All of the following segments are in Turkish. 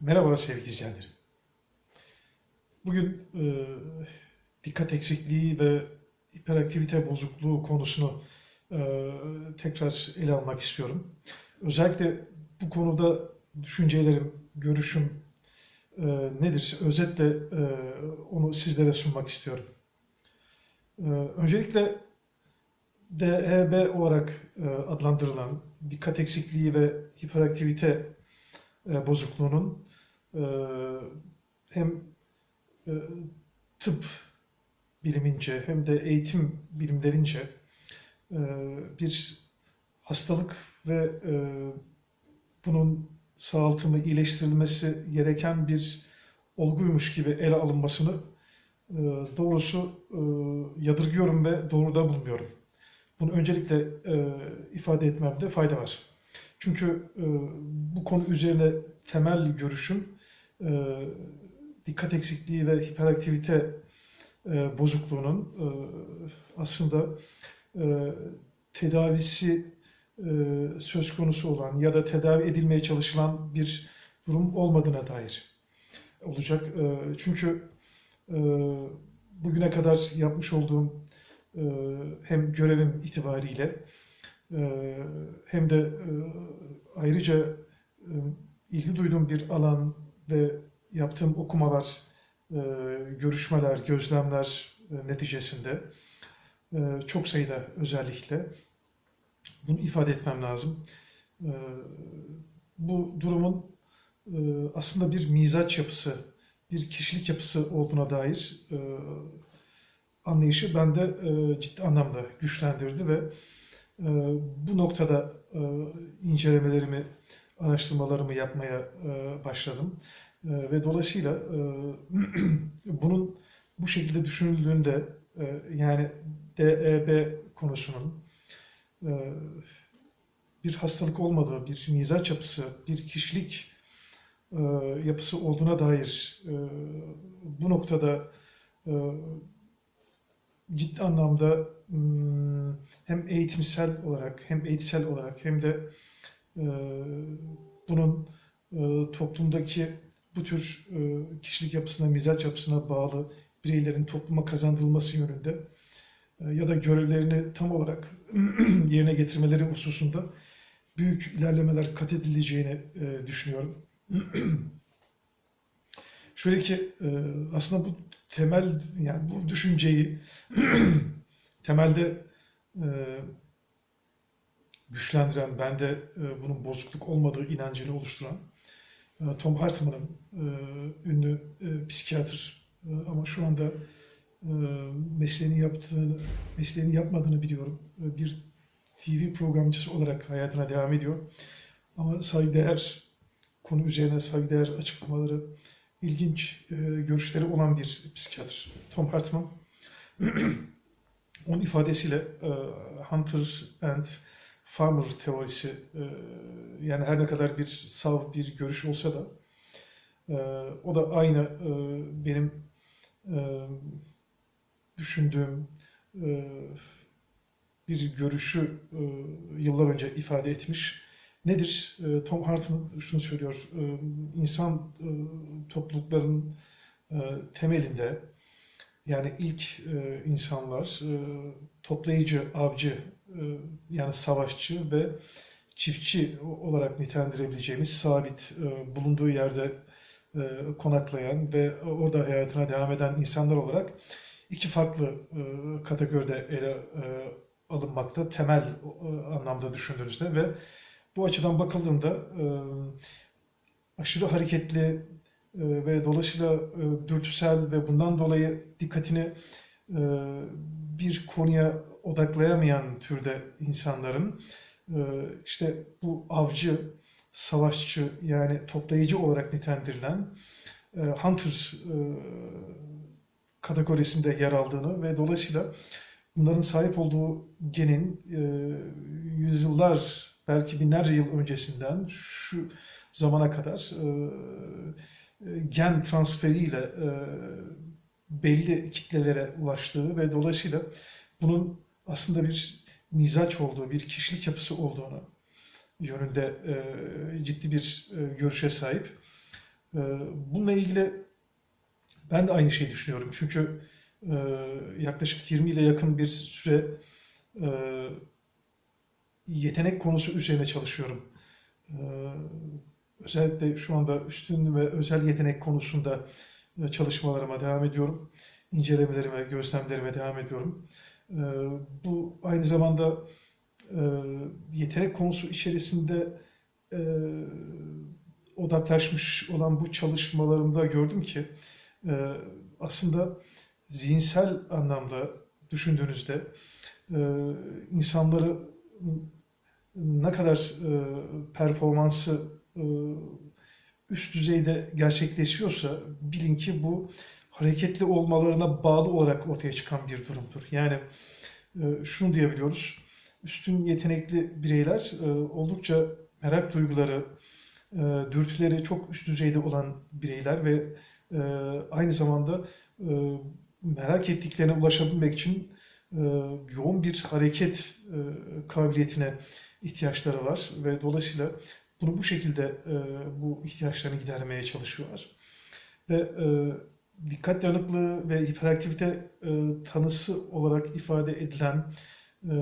Merhaba sevgili izleyenlerim. Bugün e, dikkat eksikliği ve hiperaktivite bozukluğu konusunu e, tekrar ele almak istiyorum. Özellikle bu konuda düşüncelerim, görüşüm e, nedir? Özetle e, onu sizlere sunmak istiyorum. E, öncelikle DEB olarak e, adlandırılan dikkat eksikliği ve hiperaktivite e, bozukluğunun hem e, tıp bilimince hem de eğitim bilimlerince e, bir hastalık ve e, bunun sağaltımı, iyileştirilmesi gereken bir olguymuş gibi ele alınmasını doğrusu yadırgıyorum ve doğru da bulmuyorum. Bunu öncelikle ifade etmemde fayda var. Çünkü bu konu üzerine temel görüşüm e, dikkat eksikliği ve hiperaktivite e, bozukluğunun e, aslında e, tedavisi e, söz konusu olan ya da tedavi edilmeye çalışılan bir durum olmadığına dair olacak. E, çünkü e, bugüne kadar yapmış olduğum e, hem görevim itibariyle e, hem de e, ayrıca e, ilgi duyduğum bir alan ve yaptığım okumalar, e, görüşmeler, gözlemler e, neticesinde e, çok sayıda özellikle bunu ifade etmem lazım. Bu durumun aslında bir mizaç yapısı, bir kişilik yapısı olduğuna dair anlayışı bende ciddi anlamda güçlendirdi ve bu noktada incelemelerimi, araştırmalarımı yapmaya e, başladım. E, ve dolayısıyla e, bunun bu şekilde düşünüldüğünde yani DEB konusunun bir hastalık olmadığı, bir mizaç yapısı, bir kişilik yapısı olduğuna dair bu noktada ciddi anlamda hmm, hem eğitimsel olarak hem eğitsel olarak hem de bunun e, toplumdaki bu tür e, kişilik yapısına, mizaç yapısına bağlı bireylerin topluma kazandırılması yönünde e, ya da görevlerini tam olarak yerine getirmeleri hususunda büyük ilerlemeler kat edileceğini düşünüyorum. Şöyle ki aslında bu temel yani bu düşünceyi temelde güçlendiren, bende e, bunun bozukluk olmadığı inancını oluşturan e, Tom Hartman'ın e, ünlü e, psikiyatr ama şu anda mesleğini yaptığını, mesleğini yapmadığını biliyorum. Bir TV programcısı olarak hayatına devam ediyor. Ama saygıdeğer konu üzerine saygıdeğer açıklamaları, ilginç görüşleri olan bir psikiyatr. Tom Hartman. Onun ifadesiyle e, Hunter and Farmer teorisi e, yani her ne kadar bir sav bir görüş olsa da e, o da aynı e, benim e, düşündüğüm e, bir görüşü e, yıllar önce ifade etmiş. Nedir? E, Tom Hartman şunu söylüyor. E, insan e, toplulukların e, temelinde yani ilk e, insanlar e, toplayıcı, avcı yani savaşçı ve çiftçi olarak nitelendirebileceğimiz sabit e, bulunduğu yerde e, konaklayan ve orada hayatına devam eden insanlar olarak iki farklı e, kategoride ele e, alınmakta temel e, anlamda düşündüğünüzde ve bu açıdan bakıldığında e, aşırı hareketli e, ve dolayısıyla e, dürtüsel ve bundan dolayı dikkatini e, bir konuya odaklayamayan türde insanların e, işte bu avcı, savaşçı yani toplayıcı olarak nitelendirilen e, hunter e, kategorisinde yer aldığını ve dolayısıyla bunların sahip olduğu genin yüzyıllar belki binlerce yıl öncesinden şu zamana kadar gen transferiyle belli kitlelere ulaştığı ve dolayısıyla bunun aslında bir mizaç olduğu, bir kişilik yapısı olduğunu yönünde e, ciddi bir e, görüşe sahip. E, bununla ilgili ben de aynı şeyi düşünüyorum. Çünkü e, yaklaşık 20 ile yakın bir süre e, yetenek konusu üzerine çalışıyorum. E, özellikle şu anda üstün ve özel yetenek konusunda e, çalışmalarıma devam ediyorum. İncelemelerime, gözlemlerime devam ediyorum. E, bu aynı zamanda e, yetenek konusu içerisinde e, odaklaşmış olan bu çalışmalarımda gördüm ki e, aslında zihinsel anlamda düşündüğünüzde insanları ne kadar performansı üst düzeyde gerçekleşiyorsa bilin ki bu hareketli olmalarına bağlı olarak ortaya çıkan bir durumdur. Yani e, şunu diyebiliyoruz. Üstün yetenekli bireyler e, oldukça merak duyguları, e, dürtüleri çok üst düzeyde olan bireyler ve aynı zamanda merak ettiklerine ulaşabilmek için yoğun bir hareket kabiliyetine ihtiyaçları var ve dolayısıyla bunu bu şekilde bu ihtiyaçlarını gidermeye çalışıyorlar. Ve dikkat dağınıklığı ve hiperaktivite e, tanısı olarak ifade edilen e,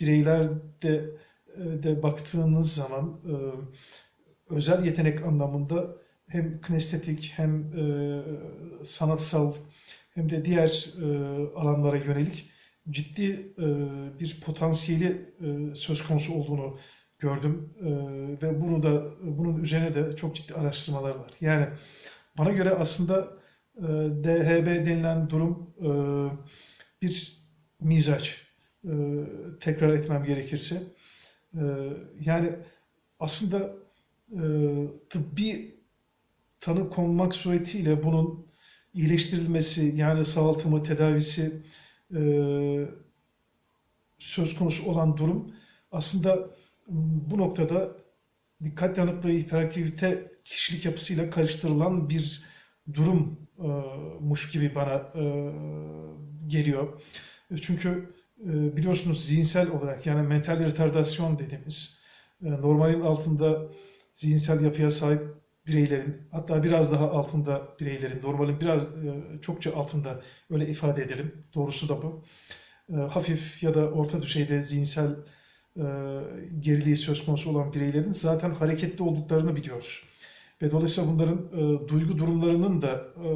bireylerde e, de baktığınız zaman e, özel yetenek anlamında hem kinestetik hem e, sanatsal hem de diğer e, alanlara yönelik ciddi e, bir potansiyeli e, söz konusu olduğunu gördüm E, ve bunu da bunun üzerine de çok ciddi araştırmalar var. Yani bana göre aslında e, DHB denilen durum e, bir mizaç. E, tekrar etmem gerekirse. E, yani aslında e, tıbbi tanı konmak suretiyle bunun iyileştirilmesi yani sağaltımı, tedavisi e, söz konusu olan durum aslında bu noktada dikkat dağınıklığı, hiperaktivite kişilik yapısıyla karıştırılan bir durummuş gibi bana e, geliyor. Çünkü e, biliyorsunuz zihinsel olarak yani mental retardasyon dediğimiz e, normalin altında zihinsel yapıya sahip bireylerin hatta biraz daha altında bireylerin normalin biraz e, çokça altında öyle ifade edelim. Doğrusu da bu. E, hafif ya da orta düzeyde zihinsel e, geriliği söz konusu olan bireylerin zaten hareketli olduklarını biliyoruz. Ve dolayısıyla bunların e, duygu durumlarının da e,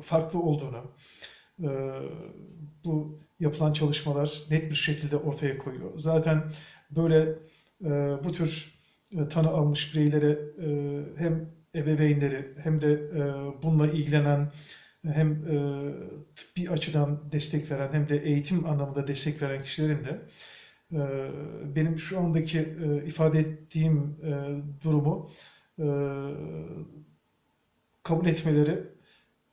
farklı olduğunu e, bu yapılan çalışmalar net bir şekilde ortaya koyuyor. Zaten böyle e, bu tür e, tanı almış bireylere e, hem ebeveynleri hem de e, bununla ilgilenen hem e, tıbbi açıdan destek veren hem de eğitim anlamında destek veren kişilerin de e, benim şu andaki e, ifade ettiğim e, durumu e, kabul etmeleri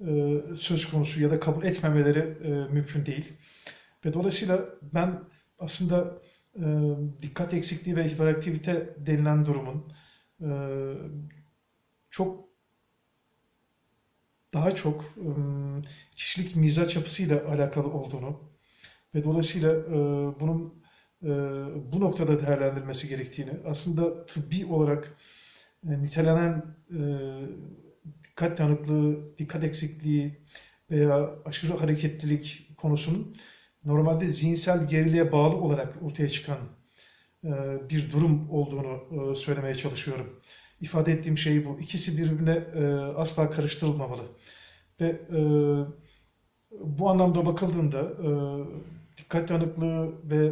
e, söz konusu ya da kabul etmemeleri e, mümkün değil. Ve dolayısıyla ben aslında e, dikkat eksikliği ve hiperaktivite denilen durumun e, çok daha çok e, kişilik mizaç yapısıyla alakalı olduğunu ve dolayısıyla e, bunun e, bu noktada değerlendirilmesi gerektiğini aslında tıbbi olarak nitelenen e, dikkat dağınıklığı, dikkat eksikliği veya aşırı hareketlilik konusunun normalde zihinsel geriliğe bağlı olarak ortaya çıkan e, bir durum olduğunu e, söylemeye çalışıyorum. İfade ettiğim şey bu. İkisi birbirine e, asla karıştırılmamalı. Ve e, bu anlamda bakıldığında e, dikkat dağınıklığı ve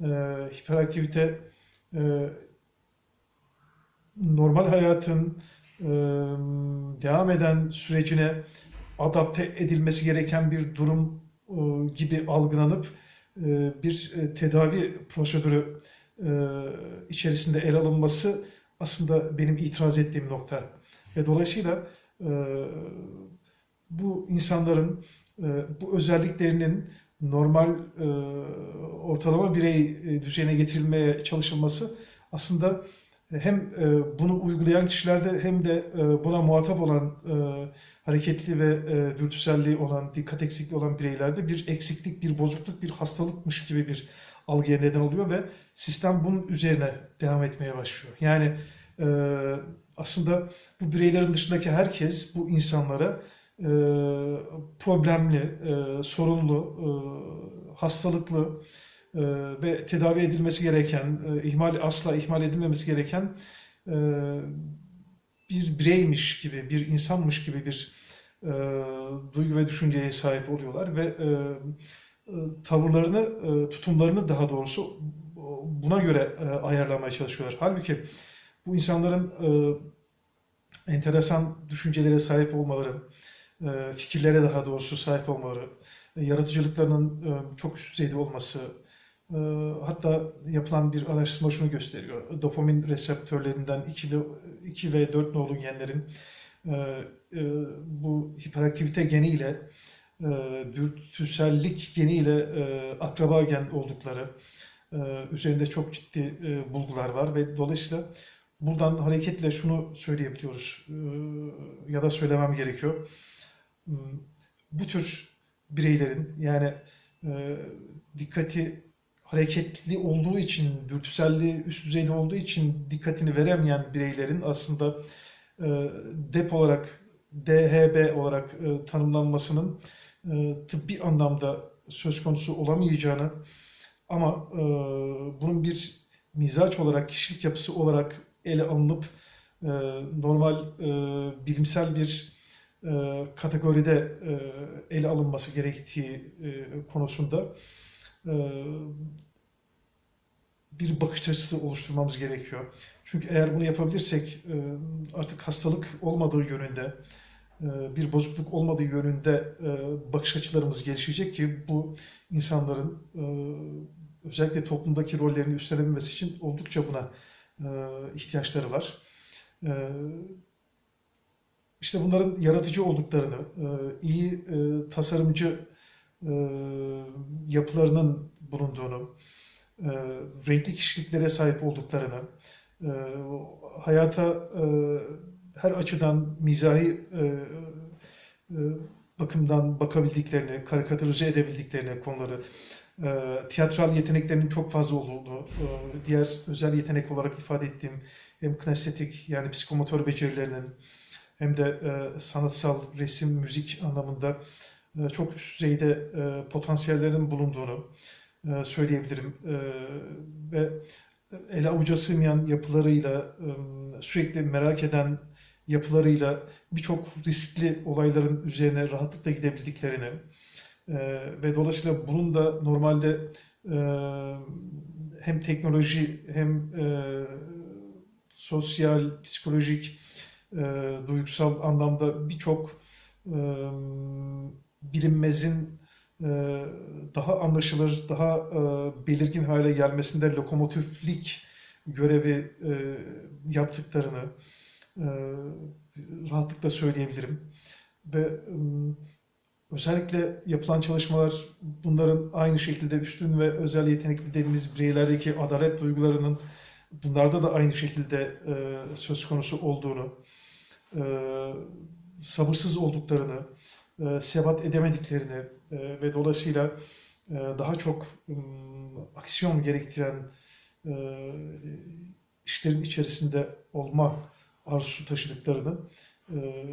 e, hiperaktivite e, normal hayatın e, devam eden sürecine adapte edilmesi gereken bir durum e, gibi algılanıp e, bir tedavi prosedürü içerisinde ele alınması aslında benim itiraz ettiğim nokta. Ve dolayısıyla bu insanların bu özelliklerinin normal ortalama birey düzeyine getirilmeye çalışılması aslında hem e, bunu uygulayan kişilerde hem de e, buna muhatap olan e, hareketli ve dürtüselliği olan, dikkat eksikliği olan bireylerde bir eksiklik, bir bozukluk, bir hastalıkmış gibi bir algıya neden oluyor ve sistem bunun üzerine devam etmeye başlıyor. Yani aslında bu bireylerin dışındaki herkes bu insanlara problemli, sorunlu, hastalıklı ve tedavi edilmesi gereken, e, ihmal asla ihmal edilmemesi gereken e, bir bireymiş gibi, bir insanmış gibi bir e, duygu ve düşünceye sahip oluyorlar ve tavırlarını, tutumlarını daha doğrusu buna göre ayarlamaya çalışıyorlar. Halbuki bu insanların enteresan düşüncelere sahip olmaları, fikirlere daha doğrusu sahip olmaları, yaratıcılıklarının çok üst düzeyde olması, hatta yapılan bir araştırma şunu gösteriyor. Dopamin reseptörlerinden 2 ve, 2 ve 4 nolu genlerin e, e, bu hiperaktivite geniyle, e, dürtüsellik geniyle akraba gen oldukları üzerinde çok ciddi bulgular var ve dolayısıyla buradan hareketle şunu söyleyebiliyoruz ya da söylemem gerekiyor. Hmm, Bu tür bireylerin yani dikkati hareketli olduğu için, dürtüselliği üst düzeyde olduğu için dikkatini veremeyen bireylerin aslında e, DEP olarak, DHB olarak e, tanımlanmasının e, tıbbi anlamda söz konusu olamayacağını ama e, bunun bir mizaç olarak, kişilik yapısı olarak ele alınıp e, normal e, bilimsel bir e, kategoride e, ele alınması gerektiği e, konusunda bir bakış açısı oluşturmamız gerekiyor. Çünkü eğer bunu yapabilirsek e, artık hastalık olmadığı yönünde, e, bir bozukluk olmadığı yönünde e, bakış açılarımız gelişecek ki bu insanların e, özellikle toplumdaki rollerini üstlenebilmesi için oldukça buna e, ihtiyaçları var. E, işte bunların yaratıcı olduklarını, e, iyi e, tasarımcı e, yapılarının bulunduğunu, e, renkli kişiliklere sahip olduklarını, e, hayata e, her açıdan mizahi e, e, bakımdan bakabildiklerini, karikatürize edebildiklerini konuları, e, tiyatral yeteneklerinin çok fazla olduğunu, e, diğer özel yetenek olarak ifade ettiğim hem kinestetik yani psikomotor becerilerinin hem de e, sanatsal resim, müzik anlamında e, çok üst düzeyde e, potansiyellerin bulunduğunu e, söyleyebilirim. E, ve ele avuca sığmayan yapılarıyla, e, sürekli merak eden yapılarıyla birçok riskli olayların üzerine rahatlıkla gidebildiklerini ve dolayısıyla bunun da normalde hem teknoloji hem sosyal, psikolojik, duygusal anlamda birçok bilinmezin e, daha anlaşılır, daha e, belirgin hale gelmesinde lokomotiflik görevi e, yaptıklarını e, rahatlıkla söyleyebilirim. Ve e, özellikle yapılan çalışmalar bunların aynı şekilde üstün ve özel yetenekli dediğimiz bireylerdeki adalet duygularının bunlarda da aynı şekilde e, söz konusu olduğunu, e, sabırsız olduklarını, e, sebat edemediklerini e, ve dolayısıyla e, daha çok e, aksiyon gerektiren e, işlerin içerisinde olma arzusu taşıdıklarını e,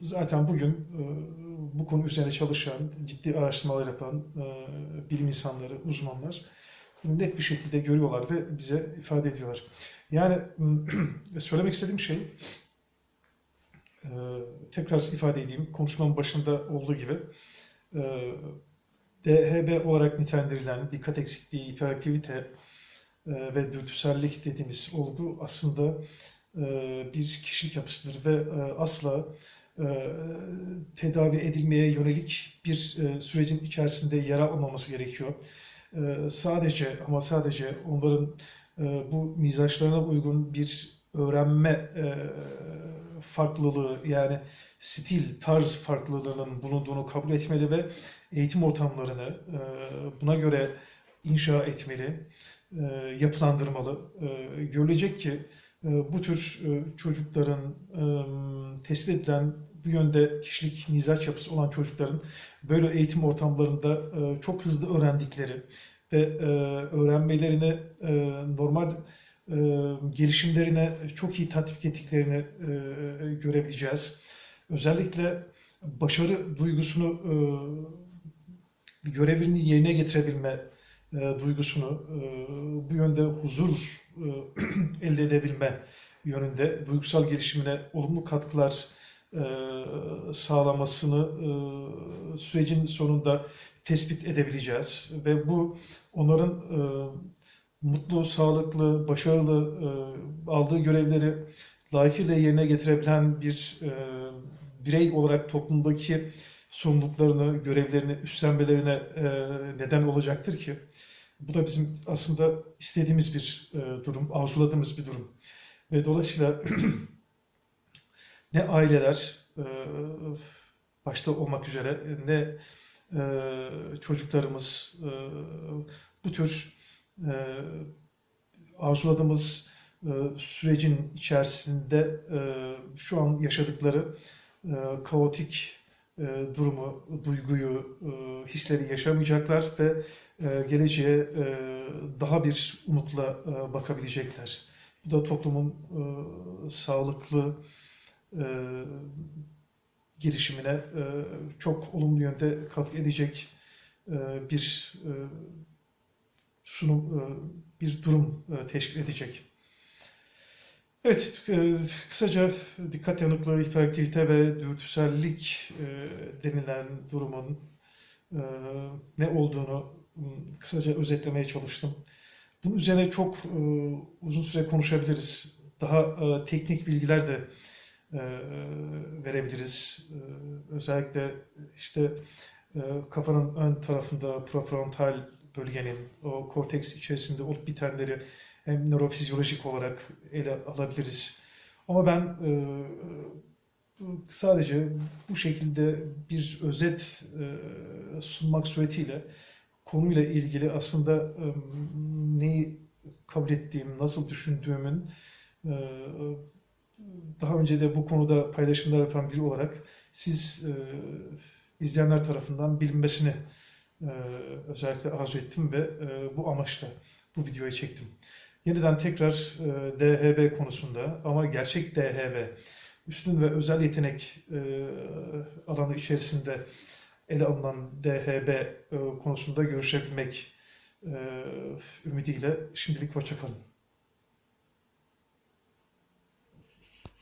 zaten bugün e, bu konu üzerine çalışan, ciddi araştırmalar yapan e, bilim insanları, uzmanlar bunu net bir şekilde görüyorlar ve bize ifade ediyorlar. Yani söylemek istediğim şey e, tekrar ifade edeyim, konuşmamın başında olduğu gibi e, DHB olarak nitelendirilen dikkat eksikliği, hiperaktivite e, ve dürtüsellik dediğimiz olgu aslında e, bir kişilik yapısıdır ve e, asla tedavi edilmeye yönelik bir sürecin içerisinde yer almaması gerekiyor. Sadece ama sadece onların bu mizaçlarına uygun bir öğrenme e, farklılığı yani stil, tarz farklılığının bulunduğunu kabul etmeli ve eğitim ortamlarını e, buna göre inşa etmeli, e, yapılandırmalı. E, görülecek ki e, bu tür e, çocukların e, tespit edilen bu yönde kişilik, mizaç yapısı olan çocukların böyle eğitim ortamlarında e, çok hızlı öğrendikleri ve e, öğrenmelerini e, normal e, gelişimlerine çok iyi tatbik ettiklerini e, görebileceğiz. Özellikle başarı duygusunu, e, görevini yerine getirebilme e, duygusunu, e, bu yönde huzur e, elde edebilme yönünde duygusal gelişimine olumlu katkılar e, sağlamasını e, sürecin sonunda tespit edebileceğiz ve bu onların e, mutlu, sağlıklı, başarılı e, aldığı görevleri layıkıyla yerine getirebilen bir e, birey olarak toplumdaki sorumluluklarını, görevlerini üstlenmelerine e, neden olacaktır ki bu da bizim aslında istediğimiz bir durum, arzuladığımız bir durum. Ve dolayısıyla ne aileler başta olmak üzere ne çocuklarımız bu tür arzuladığımız e, sürecin içerisinde e, şu an yaşadıkları e, kaotik durumu, duyguyu, hisleri yaşamayacaklar ve geleceğe daha bir umutla bakabilecekler. Bu da toplumun sağlıklı gelişimine çok olumlu yönde katkı edecek bir sunum, e, bir durum e, teşkil edecek. Evet, e, kısaca dikkat yanıklığı, hiperaktivite ve dürtüsellik denilen durumun ne olduğunu kısaca özetlemeye çalıştım. Bunun üzerine çok uzun süre konuşabiliriz. Daha teknik bilgiler de verebiliriz. Özellikle işte kafanın ön tarafında prefrontal bölgenin o korteks içerisinde olup bitenleri hem nörofizyolojik olarak ele alabiliriz. Ama ben e, sadece bu şekilde bir özet e, sunmak suretiyle konuyla ilgili aslında e, neyi kabul ettiğim, nasıl düşündüğümün e, daha önce de bu konuda paylaşımlar yapan biri olarak siz e, izleyenler tarafından bilinmesini e, özellikle arzu ettim ve e, bu amaçla bu videoyu çektim. Yeniden tekrar e, DHB konusunda ama gerçek DHB, üstün ve özel yetenek e, alanı içerisinde ele alınan DHB e, konusunda görüşebilmek e, ümidiyle şimdilik hoşçakalın.